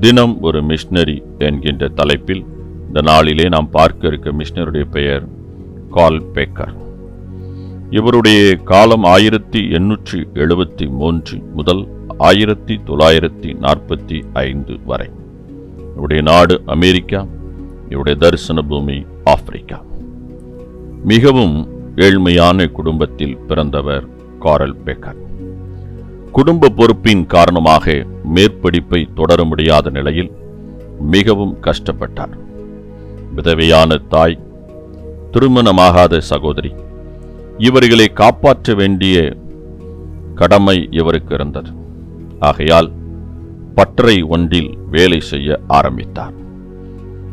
தினம் ஒரு மிஷினரி என்கின்ற தலைப்பில் இந்த நாளிலே நாம் பார்க்க இருக்க மிஷினருடைய பெயர் கால் பேக்கர். இவருடைய காலம் ஆயிரத்தி எண்ணூற்றி எழுபத்தி மூன்று முதல் ஆயிரத்தி தொள்ளாயிரத்தி நாற்பத்தி ஐந்து வரை. இவருடைய நாடு அமெரிக்கா இவருடைய தரிசன பூமி ஆப்பிரிக்கா. மிகவும் ஏழ்மையான குடும்பத்தில் பிறந்தவர் காரல் பேக்கர். குடும்ப பொறுப்பின் காரணமாக மேற்படிப்பை தொடர முடியாத நிலையில் மிகவும் கஷ்டப்பட்டார். விதவையான தாய் திருமணமாகாத சகோதரி இவர்களை காப்பாற்ற வேண்டிய கடமை இவருக்கு இருந்தது. ஆகையால் பற்றை ஒன்றில் வேலை செய்ய ஆரம்பித்தார்.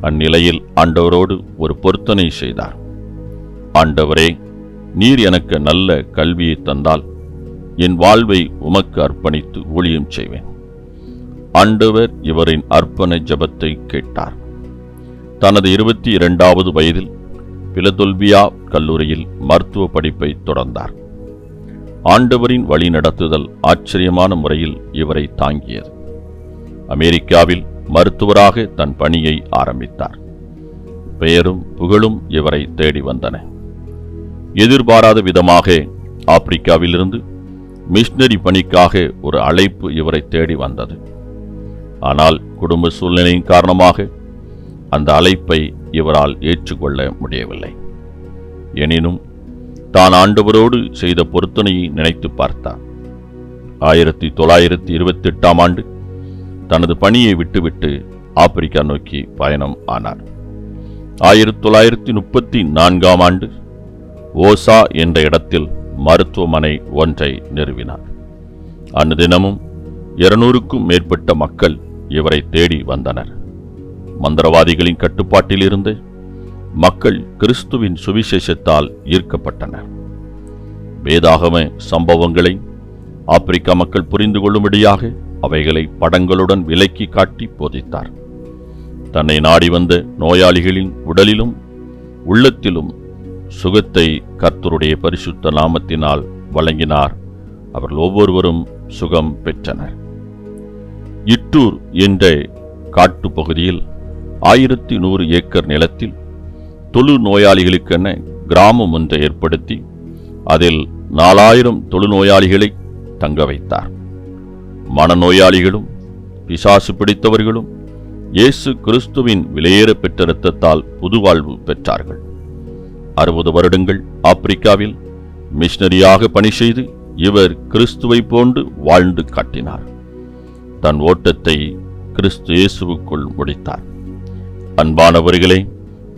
அந்நிலையில் ஆண்டவரோடு ஒரு பொருத்தனை செய்தார். ஆண்டவரே நீர் எனக்கு நல்ல கல்வியை தந்தால் என் வாழ்வை உமக்கு அர்ப்பணித்து ஊழியம் செய்வேன். ஆண்டவர் இவரின் அர்ப்பண ஜபத்தை கேட்டார். தனது இருபத்தி இரண்டாவது வயதில் பிலதொல்பியா கல்லூரியில் மருத்துவ படிப்பை தொடர்ந்தார். ஆண்டவரின் வழி நடத்துதல் ஆச்சரியமான முறையில் இவரை தாங்கியது. அமெரிக்காவில் மருத்துவராக தன் பணியை ஆரம்பித்தார். பெயரும் புகழும் இவரை தேடி வந்தன. எதிர்பாராத விதமாக ஆப்பிரிக்காவிலிருந்து மிஷினரி பணிக்காக ஒரு அழைப்பு இவரை தேடி வந்தது. ஆனால் குடும்ப சூழ்நிலையின் காரணமாக அந்த அழைப்பை இவரால் ஏற்றுக்கொள்ள முடியவில்லை. எனினும் தான் ஆண்டவரோடு செய்த பொருத்தனையை நினைத்து பார்த்தார். ஆயிரத்தி தொள்ளாயிரத்தி இருபத்தி எட்டாம் ஆண்டு தனது பணியை விட்டுவிட்டு ஆப்பிரிக்கா நோக்கி பயணம் ஆனார். ஆயிரத்தி தொள்ளாயிரத்தி முப்பத்தி நான்காம் ஆண்டு ஓசா என்ற இடத்தில் மருத்துவமனை ஒன்றை நிறுவினார். அன்று தினமும் இருநூறுக்கும் மேற்பட்ட மக்கள் இவரை தேடி வந்தனர். மந்திரவாதிகளின் கட்டுப்பாட்டிலிருந்து மக்கள் கிறிஸ்துவின் சுவிசேஷத்தால் ஈர்க்கப்பட்டனர். வேதாகம சம்பவங்களை ஆப்பிரிக்கா மக்கள் புரிந்து கொள்ளும்படியாக அவைகளை படங்களுடன் விலக்கி காட்டி போதித்தார். தன்னை நாடி வந்த நோயாளிகளின் உடலிலும் உள்ளத்திலும் சுகத்தை கர்த்தருடைய பரிசுத்த நாமத்தினால் வழங்கினார். அவர்கள் ஒவ்வொருவரும் சுகம் பெற்றனர். இட்டூர் என்ற காட்டுப் பகுதியில் ஆயிரத்தி நூறு ஏக்கர் நிலத்தில் தொழு நோயாளிகளுக்கென கிராமம் ஒன்றை ஏற்படுத்தி அதில் நாலாயிரம் தொழுநோயாளிகளை தங்க வைத்தார். மனநோயாளிகளும் பிசாசு பிடித்தவர்களும் இயேசு கிறிஸ்துவின் விலையேற பெற்ற இரத்தத்தால் புதுவாழ்வு பெற்றார்கள். அறுபது வருடங்கள் ஆப்பிரிக்காவில் மிஷனரியாக பணி செய்து இவர் கிறிஸ்துவை போன்று வாழ்ந்து காட்டினார். தன் ஓட்டத்தை கிறிஸ்து இயேசுவுக்குள் முடித்தார். அன்பானவர்களே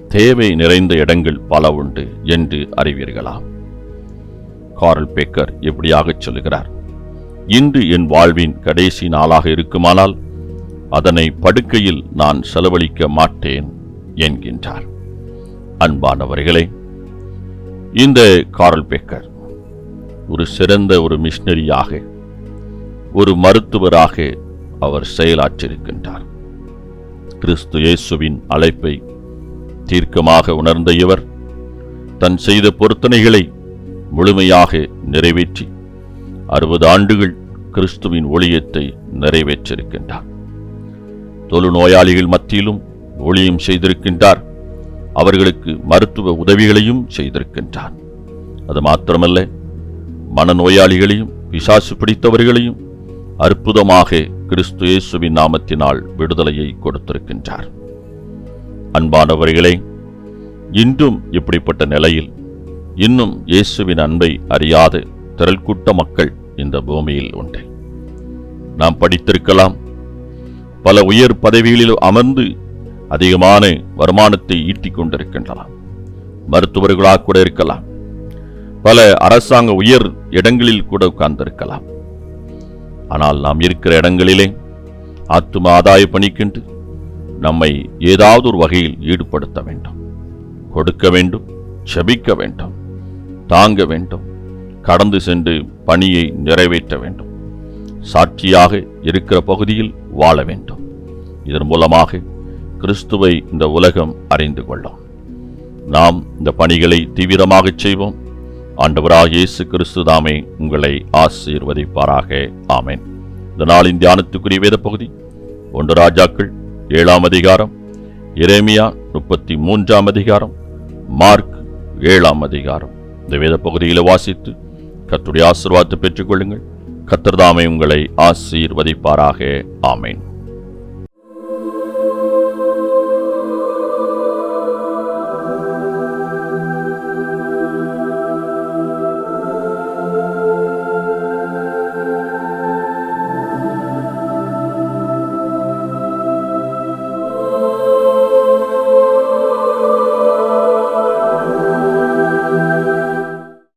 தேவை நிறைந்த இடங்கள் பல உண்டு என்று அறிவீர்களா? காரல் பேக்கர் எப்படியாகச் சொல்லுகிறார் இன்று என் வாழ்வின் கடைசி நாளாக இருக்குமானால் அதனை படுக்கையில் நான் செலவழிக்க மாட்டேன் என்கின்றார். அன்பானவர்களே இந்த காரல் பேக்கர் ஒரு சிறந்த ஒரு மிஷினரியாக ஒரு மருத்துவராக அவர் செயலாற்றிருக்கின்றார். கிறிஸ்து இயேசுவின் அழைப்பை தீர்க்கமாக உணர்ந்த இவர் தன் செய்த பொருத்தனைகளை முழுமையாக நிறைவேற்றி அறுபது ஆண்டுகள் கிறிஸ்துவின் ஒளியத்தை நிறைவேற்றிருக்கின்றார். தொழு நோயாளிகள் மத்தியிலும் ஒளியும் செய்திருக்கின்றார். அவர்களுக்கு மருத்துவ உதவிகளையும் செய்திருக்கின்றார் அது மாத்திரமல்ல மனநோயாளிகளையும் பிசாசு பிடித்தவர்களையும் அற்புதமாக கிறிஸ்து இயேசுவின் நாமத்தினால் விடுதலையை கொடுத்திருக்கின்றார். அன்பானவர்களே இன்றும் இப்படிப்பட்ட நிலையில் இன்னும் இயேசுவின் அன்பை அறியாத திரள்கூட்ட மக்கள் இந்த பூமியில் உண்டு. நாம் படித்திருக்கலாம் பல உயர் பதவிகளில் அமர்ந்து அதிகமான வருமானத்தை ஈட்டிக் கொண்டிருக்கின்றலாம் மருத்துவர்களாக கூட இருக்கலாம். பல அரசாங்க உயர் இடங்களில் கூட உட்கார்ந்திருக்கலாம். ஆனால் நாம் இருக்கிற இடங்களிலே ஆத்தும ஆதாய பணிக்கென்று நம்மை ஏதாவது ஒரு வகையில் ஈடுபடுத்த வேண்டும். கொடுக்க வேண்டும் செபிக்க வேண்டும் தாங்க வேண்டும் கடந்து சென்று பணியை நிறைவேற்ற வேண்டும். சாட்சியாக இருக்கிற பகுதியில் வாழ வேண்டும். இதன் மூலமாக கிறிஸ்துவை இந்த உலகம் அறிந்து கொள்ளும். நாம் இந்த பணிகளை தீவிரமாகச் செய்வோம். ஆண்டவராக இயேசு கிறிஸ்து தாமே உங்களை ஆசீர்வதிப்பாராக. ஆமேன். இந்த நாளின் தியானத்துக்குரிய வேத பகுதி ஒன்று ராஜாக்கள் ஏழாம் அதிகாரம் இரேமியா முப்பத்தி மூன்றாம் அதிகாரம் மார்க் ஏழாம் அதிகாரம். இந்த வேத பகுதியில் வாசித்து கத்துடைய ஆசீர்வாதத்தை பெற்றுக்கொள்ளுங்கள். கத்தர்தாமை உங்களை ஆசீர்வதிப்பாராக. ஆமேன்.